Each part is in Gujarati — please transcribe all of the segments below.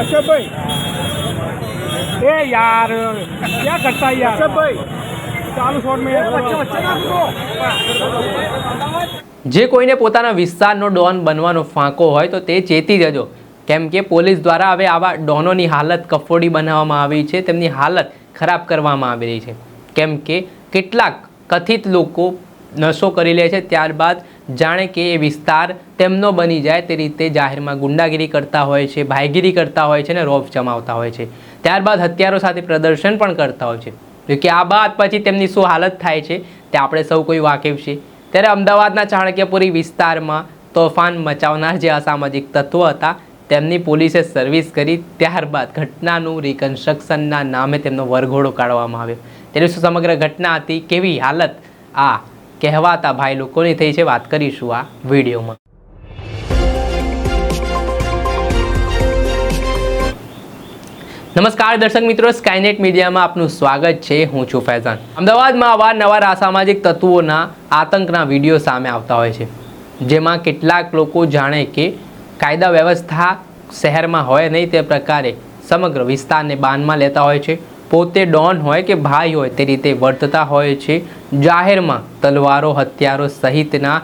કશ્યપ ભાઈ એ યાર ક્યાં કરતા યાર? કશ્યપ ભાઈ ચાલુ શોટ મેં. જે કોઈને પોતાના વિસ્તારનો ડોન બનવાનો ફાંકો હોય તો તે ચેતી જજો. કેમ કે પોલીસ દ્વારા હવે આવા ડોનોની હાલત કફોડી બનાવવામાં આવી છે. તેમની હાલત ખરાબ કરવામાં આવી રહી છે. કેમ કે કેટલાક કથિત લોકો નશો કરી લે છે, ત્યારબાદ જાણે કે એ વિસ્તાર તેમનો બની જાય તે રીતે જાહેરમાં ગુંડાગીરી કરતા હોય છે, ભાઈગીરી કરતા હોય છે ને રોફ જમાવતા હોય છે. ત્યારબાદ હથિયારો સાથે પ્રદર્શન પણ કરતા હોય છે. કે આ બાદ પછી તેમની શું હાલત થાય છે તે આપણે સૌ કોઈ વાકેફ છે. ત્યારે અમદાવાદના ચાણક્યપુરી વિસ્તારમાં તોફાન મચાવનાર જે અસામાજિક તત્વો હતા, તેમની પોલીસે સર્વિસ કરી, ત્યારબાદ ઘટનાનું રિકન્સ્ટ્રક્શનના નામે તેમનો વરઘોડો કાઢવામાં આવ્યો. તેની શું સમગ્ર ઘટના હતી, કેવી હાલત આ કહેવાતા ભાઈ લોકોની થઈ છે વાત કરીશું આ વિડીયોમાં. નમસ્કાર દર્શક મિત્રો સ્કાયનેટ મીડિયામાં આપનું સ્વાગત છે. હું છું ફૈઝાન. અમદાવાદમાં અવારનવાર અસામાજિક તત્વોના, આતંકના વીડિયો સામે આવતા હોય છે, જેમાં કેટલાક લોકો જાણે કે કાયદા વ્યવસ્થા શહેરમાં હોય નહીં તે પ્રકારે સમગ્ર વિસ્તારને બાનમાં લેતા હોય છે. પોતે ડોન હોય કે ભાઈ હોય, તે રીતે વર્તતા હોય છે. જાહેરમાં તલવારો, હથિયારો સહિતના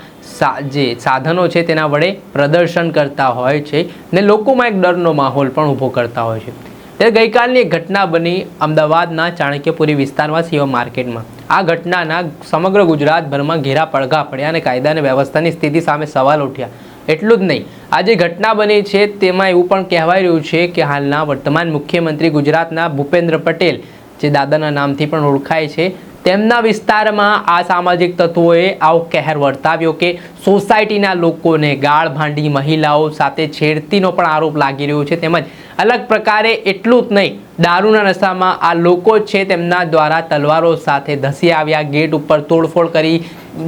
જે સાધનો છે તેના વડે પ્રદર્શન કરતા હોય છે ને લોકોમાં એક ડરનો માહોલ પણ ઊભો કરતા હોય છે. ત્યારે ગઈકાલની એક ઘટના બની અમદાવાદના ચાણક્યપુરી વિસ્તારમાં સીઓ માર્કેટમાં. આ ઘટનાના સમગ્ર ગુજરાતભરમાં ઘેરા પડઘા પડ્યા અને કાયદા અને વ્યવસ્થાની સ્થિતિ સામે સવાલ ઉઠ્યા. એટલું જ નહીં. આ જે ઘટના બની છે તેમાં એવું પણ કહેવાય રહ્યું છે કે હાલના વર્તમાન મુખ્યમંત્રી ગુજરાતના ભૂપેન્દ્ર પટેલ, જે દાદાના નામથી પણ ઓળખાય છે, તેમના વિસ્તારમાં આ સામાજિક તત્વોએ આવો કહેર વર્તાવ્યો કે સોસાયટીના લોકોને ગાળ ભાંડી મહિલાઓ સાથે છેડતીનો પણ આરોપ લાગી રહ્યો છે. તેમજ અલગ પ્રકારે એટલું જ નહીં, દારૂના નશામાં આ લોકો છે તેમના દ્વારા તલવારો સાથે ધસી આવ્યા, ગેટ ઉપર તોડફોડ કરી,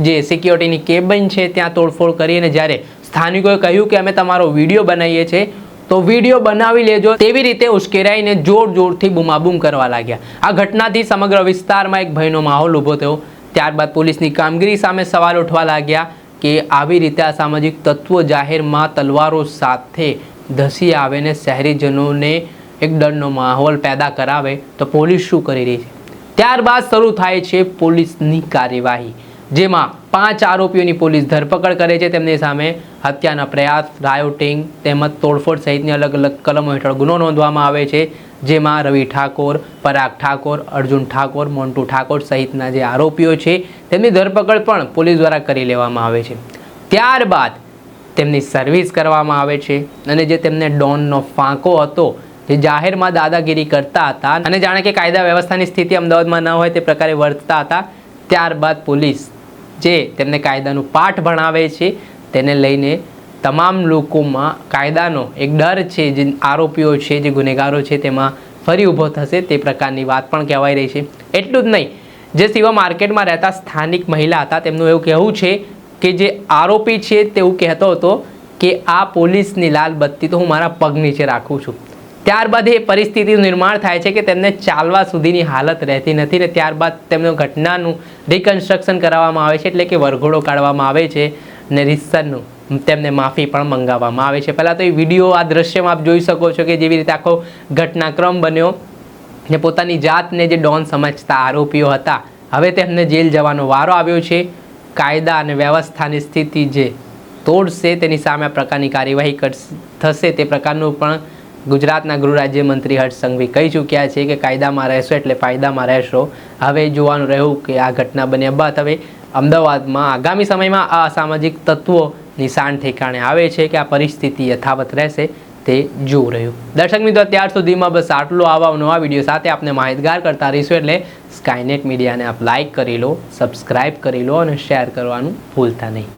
જે સિક્યોરિટીની કેબિન છે ત્યાં તોડફોડ કરી અને જ્યારે સ્થાનિકોએ કહ્યું કે અમે તમારો વીડિયો બનાવીએ છીએ. તો વીડિયો બનાવી લેજો. તેવી રીતે ઉશ્કેરાઈને જોર જોરથી બૂમાબૂમ કરવા લાગ્યા. આ ઘટનાથી સમગ્ર વિસ્તારમાં એક ભયનો માહોલ ઊભો થયો. ત્યારબાદ પોલીસની કામગીરી સામે સવાલ ઉઠવા લાગ્યા કે આવી રીતે આ સામાજિક તત્વો જાહેરમાં તલવારો સાથે ધસી આવે ને શહેરીજનોને એક ડરનો માહોલ પેદા કરાવે, તો પોલીસ શું કરી રહી છે? ત્યારબાદ શરૂ થાય છે પોલીસની કાર્યવાહી. જેમાં પાંચ આરોપીઓની પોલીસ ધરપકડ કરે છે. તેમની સામે હત્યાના પ્રયાસ રાયોટિંગ તેમજ તોડફોડ સહિતની અલગ અલગ કલમો હેઠળ ગુનો નોંધવામાં આવે છે, જેમાં રવિ ઠાકોર, પરાગ ઠાકોર, અર્જુન ઠાકોર, મોન્ટુ ઠાકોર સહિતના જે આરોપીઓ છે, તેમની ધરપકડ પણ પોલીસ દ્વારા કરી લેવામાં આવે છે. ત્યારબાદ તેમની સર્વિસ કરવામાં આવે છે અને જે તેમને ડોનનો ફાંકો હતો, જે જાહેરમાં દાદાગીરી કરતા હતા અને જાણે કે કાયદા વ્યવસ્થાની સ્થિતિ અમદાવાદમાં ન હોય તે પ્રકારે વર્તતા હતા, ત્યારબાદ પોલીસ જે તેમને કાયદાનું પાઠ ભણાવે છે, તેને લઈને તમામ લોકોમાં કાયદાનો એક ડર છે, જે આરોપીઓ છે, જે ગુનેગારો છે, તેમાં ફરી ઊભો થશે તે પ્રકારની વાત પણ કહેવાય રહી છે. એટલું જ નહીં, જે સિવા માર્કેટમાં રહેતા સ્થાનિક મહિલા હતા, તેમનું એવું કહેવું છે કે જે આરોપી છે તેવું કહેતો હતો કે આ પોલીસની લાલ બત્તી તો હું મારા પગ નીચે રાખું છું. ત્યારબાદ એ પરિસ્થિતિનું નિર્માણ થાય છે કે તેમને ચાલવા સુધીની હાલત રહેતી નથી ને ત્યારબાદ તેમનું ઘટનાનું રિકન્સ્ટ્રક્શન કરાવવામાં આવે છે, એટલે કે વરઘોડો કાઢવામાં આવે છે ને રીતસરનું તેમને માફી પણ મંગાવવામાં આવે છે. પહેલાં તો એ વીડિયો આ દ્રશ્યમાં આપ જોઈ શકો છો કે જેવી રીતે આખો ઘટનાક્રમ બન્યો ને પોતાની જાતને જે ડોન સમજતા આરોપીઓ હતા, હવે તેમને જેલ જવાનો વારો આવ્યો છે. કાયદા અને વ્યવસ્થાની સ્થિતિ જે તોડશે તેની સામે આ પ્રકારની કાર્યવાહી થશે તે પ્રકારનું પણ ગુજરાતના ગૃહ રાજ્યમંત્રી હર્ષ સંઘવી કહી ચૂક્યા છે કે કાયદામાં રહેશો એટલે ફાયદામાં રહેશો. હવે જોવાનું રહ્યું કે આ ઘટના બન્યા બાદ હવે અમદાવાદમાં આગામી સમયમાં આ અસામાજિક તત્વો નિશાન ઠેકાણે આવે છે કે આ પરિસ્થિતિ યથાવત રહેશે તે જોવું રહ્યું. દર્શક મિત્રો, ત્યાર સુધીમાં બસ આટલું આવા નવા વીડિયો સાથે આપને માહિતગાર કરતા રહીશું એટલે સ્કાયનેટ મીડિયાને આપ લાઇક કરી લો સબસ્ક્રાઇબ કરી લો અને શેર કરવાનું ભૂલતા નહીં.